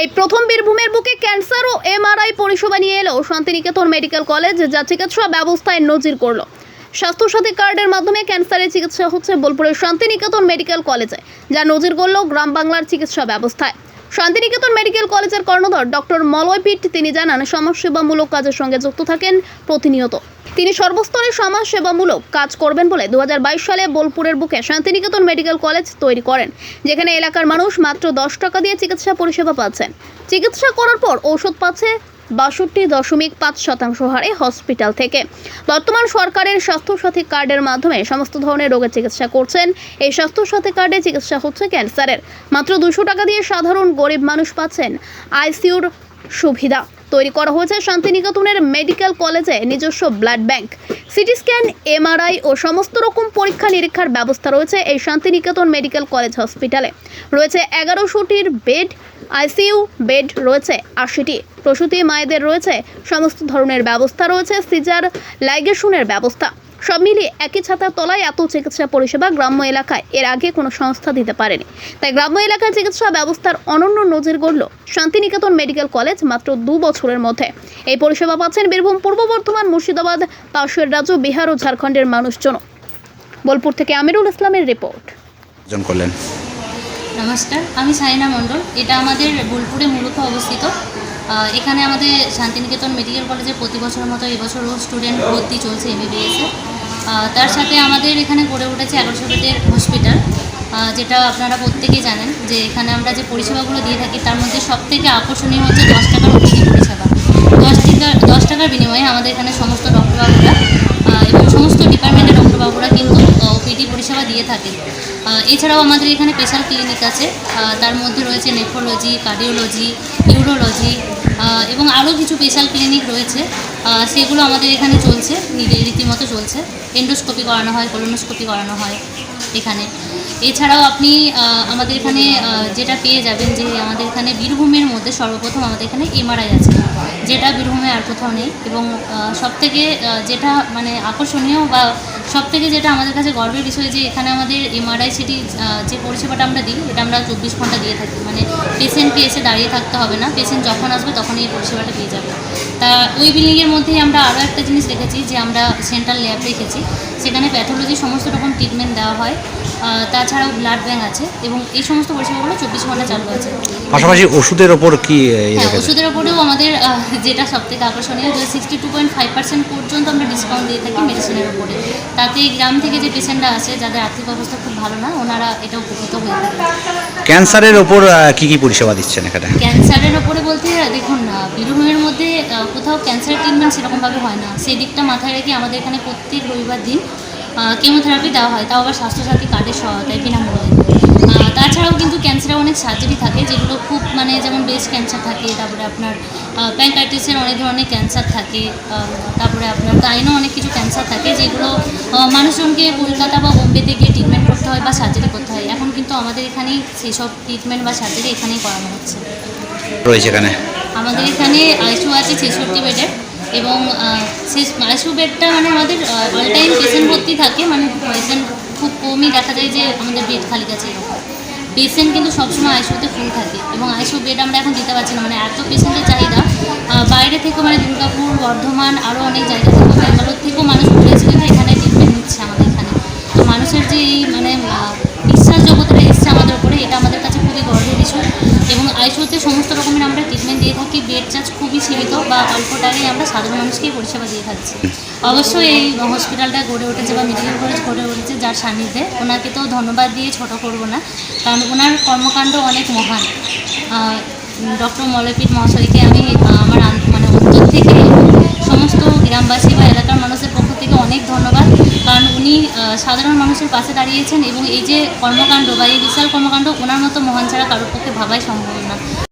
এই প্রথম বীরভূমের বুকে ক্যান্সার ও এমআরআই পরিষেবা নিয়ে এলো শান্তিনিকেতন মেডিকেল কলেজ, যা চিকিৎসা ব্যবস্থায় নজির করল। স্বাস্থ্যসাথী কার্ডের মাধ্যমে ক্যান্সারের চিকিৎসা হচ্ছে বোলপুরের শান্তিনিকেতন মেডিকেল কলেজে, যা নজির করল গ্রাম বাংলার চিকিৎসা ব্যবস্থায়। শান্তিনিকেতন মেডিকেল কলেজের কর্ণধর ডক্টর মলয় পিট তিনি জানান, সমাজসেবামূলক কাজের সঙ্গে যুক্ত থাকেন প্রতিনিয়ত। তিনি সর্বস্তরে সমাজসেবামূলক কাজ করবেন বলে দু হাজার বাইশ সালে বোলপুরের বুকে শান্তিনিকেতন মেডিকেল কলেজ তৈরি করেন, যেখানে এলাকার মানুষ মাত্র দশ টাকা দিয়ে চিকিৎসা পরিষেবা পাচ্ছেন চিকিৎসা করার পর ঔষধ পাচ্ছে বাষট্টি দশমিক পাঁচ শতাংশ হারে হসপিটাল থেকে। বর্তমান সরকারের স্বাস্থ্যসাথী কার্ডের মাধ্যমে সমস্ত ধরনের রোগের চিকিৎসা করছেন। এই স্বাস্থ্যসাথী কার্ডে চিকিৎসা হচ্ছে ক্যান্সারের। মাত্র দুশো টাকা দিয়ে সাধারণ গরিব মানুষ পাচ্ছেন আইসিইউর সুবিধা। তৈরি করা হয়েছে শান্তিনিকেতনের মেডিকেল কলেজে নিজস্ব blood bank. CT scan, MRI ও সমস্ত রকম পরীক্ষা নিরীক্ষার ব্যবস্থা রয়েছে এই শান্তিনিকেতন মেডিকেল কলেজ হসপিটালে। রয়েছে এগারোশোটির বেড, আইসিইউ বেড রয়েছে আশিটি। প্রসূতি মায়েদের রয়েছে, সমস্ত ধরনের ব্যবস্থা রয়েছে, সিজার, লাইগেশনের ব্যবস্থা। সব মিলিয়ে একই ছাতার তলায় এত চিকিৎসা পরিষেবা গ্রাম্য এলাকায় এর আগে কোনো সংস্থা দিতে পারেনি। তাই গ্রাম্য এলাকায় চিকিৎসা ব্যবস্থার অনন্য নজির গড়ল শান্তিনিকেতন মেডিকেল কলেজ মাত্র দু বছরের মধ্যে। এই পরিষেবা পাচ্ছেন বীরভূম পূর্ব বর্ধমান মুর্শিদাবাদ পাশের রাজ্য বিহার ও ঝাড়খণ্ডের মানুষজন বোলপুর থেকে আমিরুল ইসলামের রিপোর্ট। করলেন নমস্কার আমি সাইনা মণ্ডল। এটা আমাদের বোলপুরে মূলত অবস্থিত। এখানে আমাদের শান্তিনিকেতন মেডিকেল কলেজে প্রতি বছরের মতো এবছরও স্টুডেন্ট ভর্তি চলছে এমবিবিএসে তার সাথে আমাদের এখানে গড়ে উঠেছে এগারোশো বেডের হসপিটাল যেটা আপনারা প্রত্যেকেই জানেন যে এখানে আমরা যে পরিষেবাগুলো দিয়ে থাকি তার মধ্যে সবথেকে আকর্ষণীয় হচ্ছে দশ টাকার ওটিপি পরিষেবা। দশ টাকা, দশ টাকার বিনিময়ে আমাদের এখানে সমস্ত ডক্টরবাবুরা এবং সমস্ত ডিপার্টমেন্টের ডক্টরবাবুরা কিন্তু পরিষেবা দিয়ে আহ, এছাড়াও আমাদের এখানে স্পেশাল ক্লিনিক আছে। তার মধ্যে রয়েছে নেফ্রোলজি কার্ডিওলজি ইউরোলজি এবং আরও কিছু স্পেশাল ক্লিনিক রয়েছে। সেগুলো আমাদের এখানে চলছে। রীতিমতো চলছে। এন্ডোস্কোপি করানো হয় কোলোনোস্কোপি করানো হয় এখানে। এছাড়াও আপনি আমাদের এখানে যেটা পেয়ে যাবেন যে আমাদের এখানে বীরভূমের মধ্যে সর্বপ্রথম আমাদের এখানে এমআরআই আছে। যেটা বীরভূমে আর কোথাও নেই এবং সব থেকে যেটা মানে আকর্ষণীয় বা সব থেকে যেটা আমাদের কাছে গর্বের বিষয় যে এখানে আমাদের এমআরআই সিটি যে পরিষেবাটা আমরা দিই এটা আমরা চব্বিশ ঘণ্টা দিয়ে থাকি। মানে পেশেন্টকে এসে দাঁড়িয়ে থাকতে হবে না পেশেন্ট যখন আসবে তখনই এই পরিষেবাটা পেয়ে যাবে। তা ওই বিল্ডিংয়ের মধ্যেই আমরা আরও একটা জিনিস রেখেছি যে আমরা সেন্ট্রাল ল্যাব রেখেছি। সেখানে প্যাথোলজি সমস্ত রকম ট্রিটমেন্ট দেওয়া হয়। তাছাড়াও ব্লাড ব্যাঙ্ক আছে এবং এই সমস্ত পরিষেবাগুলো চব্বিশ ঘণ্টা চালু আছে। পাশাপাশি ওষুধের ওপর কি হ্যাঁ ওষুধের ওপরেও আমাদের যেটা সব থেকে আকর্ষণীয় যে sixty two point five percent পর্যন্ত আমরা ডিসকাউন্ট দিয়ে থাকি মেডিসিনের ওপরে। তাতে গ্রাম থেকে যে পেশেন্টরা আসে যাদের আর্থিক অবস্থা খুব ভালো না ওনারা এটা উপকৃত হয়ে ক্যান্সারের ওপর কি কি পরিষেবা দিচ্ছেন এখানে? ক্যান্সারের ওপরে বলতে দেখুন না বীরভূমের মধ্যে কোথাও ক্যান্সার ট্রিটমেন্ট সেরকমভাবে হয় না। সেই দিকটা মাথায় রেখে আমাদের এখানে প্রত্যেক রবিবার দিন কেমোথেরাপি দেওয়া হয়। তাও আবার স্বাস্থ্যসাথী কার্ডের সহায়তায় বিনামূল্যে। তাছাড়াও কিন্তু ক্যান্সারের অনেক সার্জারি থাকে যেগুলো খুব মানে যেমন ব্রেস্ট ক্যান্সার থাকে তারপরে আপনার প্যাঙ্কাইটিসের অনেক ধরনের ক্যান্সার থাকে তারপরে আপনার গাইনও অনেক কিছু ক্যান্সার থাকে যেগুলো মানুষজনকে কলকাতা বা বোম্বেতে গিয়ে ট্রিটমেন্ট করতে হয় বা সার্জারি করতে হয়। এখন কিন্তু আমাদের এখানেই সেই সব ট্রিটমেন্ট বা সার্জারি এখানেই করানো হচ্ছে। রয়েছে এখানে? আমাদের এখানে আইসু আছে ছেষট্টি বেডের এবং আইসু বেডটা মানে আমাদের অল টাইম পেশেন্ট ভর্তি থাকে মানে পেশেন্ট খুব কমই দেখা যায় যে আমাদের বেড খালি এরকম। পেশেন্ট কিন্তু সবসময় আইসিউতে ফুল থাকে এবং আইসিউ বেড আমরা এখন দিতে পারছি না মানে এত পেশেন্টের চাহিদা। বাইরে থেকে মানে দুর্গাপুর, বর্ধমান আরও অনেক জায়গা থেকে ব্যাঙ্গালোর থেকেও মানুষ ঘুরেছে কিন্তু এখানে ট্রিটমেন্ট নিচ্ছে আমাদের এখানে। তো মানুষের যে এই মানে বিশ্বাসযোগ্যতাটা এসছে আমাদের উপরে, এটা আমাদের কাছে খুবই গর্বের বিষয়। এবং আইসিউতে সমস্ত ট্রিটমেন্ট দিয়ে থাকি, বেড চার্জ খুবই সীমিত বা অল্প টাকায় আমরা সাধারণ মানুষকেই পরিষেবা দিয়ে থাকছি। অবশ্যই এই হসপিটালটা গড়ে উঠেছে বা মেডিকেল কলেজ গড়ে উঠেছে যার সান্নিধ্যে। ওনাকে তো ধন্যবাদ দিয়ে ছোট করব না, কারণ ওনার কর্মকাণ্ড অনেক মহান। ডক্টর মলয়পীঠ মহাশয়কে আমি আমার মানে অন্তর থেকে সমস্ত গ্রামবাসী বা এলাকার মানুষের পক্ষ থেকে অনেক ধন্যবাদ, কারণ উনি সাধারণ মানুষের পাশে দাঁড়িয়েছেন এবং এই যে কর্মকাণ্ড বা এই বিশাল কর্মকাণ্ড ওনার মতো মহান ছাড়া কারোর পক্ষে ভাবাই সম্ভব না।